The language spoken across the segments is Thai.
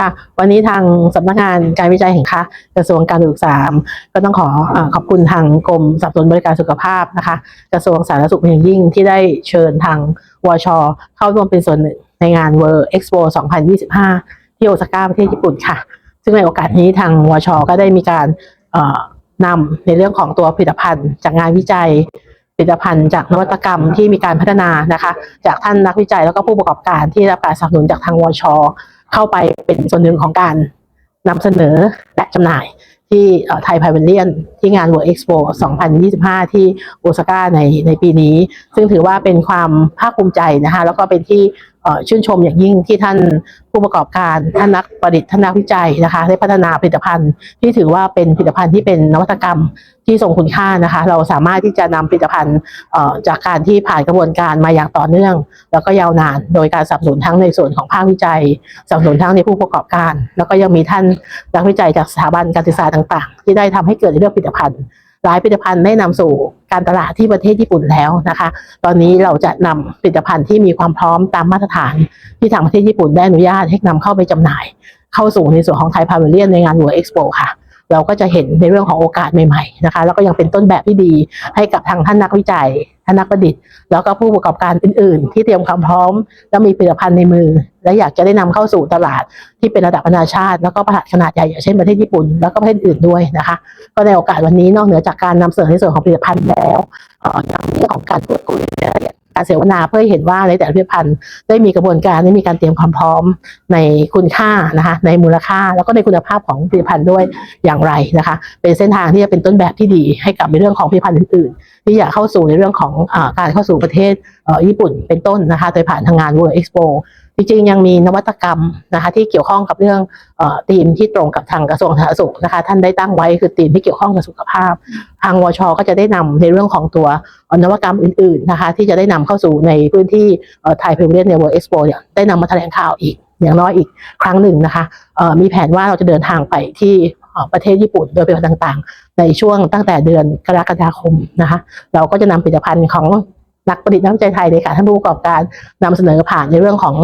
ค่ะ วันนี้ทางสำนักงานการวิจัยแห่งชาติกระทรวงการศึกษาก็ต้องขอขอบคุณทางกรมสนับสนุนบริการสุขภาพนะคะ กระทรวงสาธารณสุขเป็นอย่างยิ่งที่ได้เชิญทางวช เข้าร่วมเป็นส่วนหนึ่งในงาน World Expo 2025 ที่โอซาก้าประเทศญี่ปุ่นค่ะ ซึ่งในโอกาสนี้ทางวช ก็ได้มีการนำในเรื่องของตัวผลิตภัณฑ์จากงานวิจัยผลิตภัณฑ์จากนวัตกรรมที่มีการพัฒนานะคะ จากท่านนักวิจัยแล้วก็ผู้ประกอบการที่ได้รับการสนับสนุนจากทางวช เข้าไปเป็นส่วนหนึ่งของการนำเสนอและจำหน่ายที่ไทยพาเวเลียนที่งาน World Expo 2025 ที่โอซาก้าในในปีนี้ ซึ่งถือว่าเป็นความภาคภูมิใจนะคะแล้วก็เป็นที่ชื่นชมอย่างยิ่งที่ท่านผู้ประกอบการท่านนักประดิษฐ์ท่านนักวิจัยนะคะได้พัฒนาผลิตภัณฑ์ ที่ถือว่าเป็นผลิตภัณฑ์ที่เป็นนวัตกรรมที่ทรงคุณค่านะคะ เราสามารถที่จะนำผลิตภัณฑ์จากการที่ผ่านกระบวนการมาอย่างต่อเนื่อง แล้วก็ยาวนาน โดยการสนับสนุนทั้งในส่วนของภาควิจัยสนับสนุนทั้งในผู้ประกอบการ แล้วก็ยังมีท่านนักวิจัยจากสถาบันการศึกษาต่าง ๆ ที่ได้ทำให้เกิดเรื่องผลิตภัณฑ์หลายผลิตภัณฑ์ได้นำสู่ การตลาดที่ประเทศญี่ปุ่นแล้วนะคะ ตอนนี้เราจะนำผลิตภัณฑ์ที่มีความพร้อมตามมาตรฐาน ที่ทางประเทศญี่ปุ่นได้อนุญาตให้นำเข้าไปจำหน่าย เข้าสู่ในส่วนของไทยพาเวเลียนในงาน World Expo ค่ะเราก็จะเห็นในเรื่องของโอกาสใหม่ๆนะคะแล้วก็ยังเป็นต้นแบบที่ดีให้กับทางท่านนักวิจัย นนักประดิษฐ์ แล้วก็ผู้ประกอบการอื่น ๆ ที่เตรียมความพร้อม และมีผลิตภัณฑ์ในมือ และอยากจะได้นำเข้าสู่ตลาดที่เป็นระดับนานาชาติ แล้วก็ตลาดขนาดใหญ่อย่างเช่นประเทศญี่ปุ่น แล้วก็ประเทศอื่นด้วยนะคะ ก็ในโอกาสวันนี้นอกเหนือจากการนำเสนอในส่วนของผลิตภัณฑ์แล้วเอ่อยังมีเรื่องของการพูดคุยในรายละเอียด การเสวนาเพื่อเห็นว่าในแต่ละผลิตภัณฑ์ได้มีกระบวนการได้มีการเตรียมความพร้อมในคุณค่านะคะในมูลค่าแล้วก็ในคุณภาพของผลิตภัณฑ์ด้วยอย่างไรนะคะเป็นเส้นทางที่จะเป็นต้นแบบที่ดีให้กับในเรื่องของผลิตภัณฑ์อื่นๆ ที่อยากเข้าสู่ในเรื่องของอการเข้าสู่ประเทศญี่ปุ่นเป็นต้นนะคะโดยผ่านทางงาน World Expo จริงๆยังมีนวัตกรรมนะคะที่เกี่ยวข้องกับเรื่องอธีมที่ตรงกับทางกระทรวงสาธารณสุขนะคะท่านได้ตั้งไว้คือธีมที่เกี่ยวข้องกับสุขภาพ ทางวชก็จะได้นำในเรื่องของตัวนวัตกรรมอื่นๆนะคะที่จะได้นำเข้าสู่ในพื้นที่ไทยเพรีเมียร์ใน World Expo เนี่ยได้นำมาแถลงข่าวอีกอย่างน้อยอีกครั้งหนึ่งนะคะมีแผนว่าเราจะเดินทางไปที่ประเทศญี่ปุ่นโดยเป็นต่างๆ ในช่วงตั้งแต่เดือนกรกฎาคมนะคะเราก็จะนำผลิตภัณฑ์ของ นักประดิษฐ์นักวิจัยไทยในการท่านผู้ประกอบการนำเสนอผ่านในเรื่องของ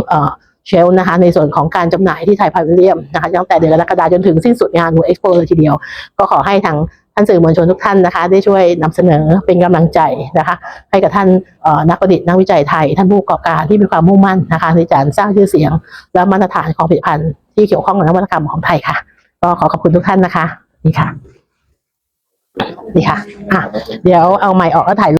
เชลนะคะในส่วนของการจำหน่ายที่ไทยพาวิเลียมนะคะตั้งแต่เดือนกรกฎาคมจนถึงสิ้นสุดงาน World Expo เลยทีเดียว ก็ขอให้ทางท่านสื่อมวลชนทุกท่านนะคะ ได้ช่วยนำเสนอเป็นกำลังใจนะคะ ให้กับท่านนักประดิษฐ์นักวิจัยไทย ท่านผู้ประกอบการที่มีความมุ่งมั่นนะคะในการสร้างชื่อเสียง และมาตรฐานของผลิตภัณฑ์ที่เกี่ยวข้องกับนวัตกรรมของไทยค่ะ ก็ขอขอบคุณทุกท่านนะคะ นี่ค่ะนี่ค่ะอะ เดี๋ยวเอาไมค์ออกแล้วถ่าย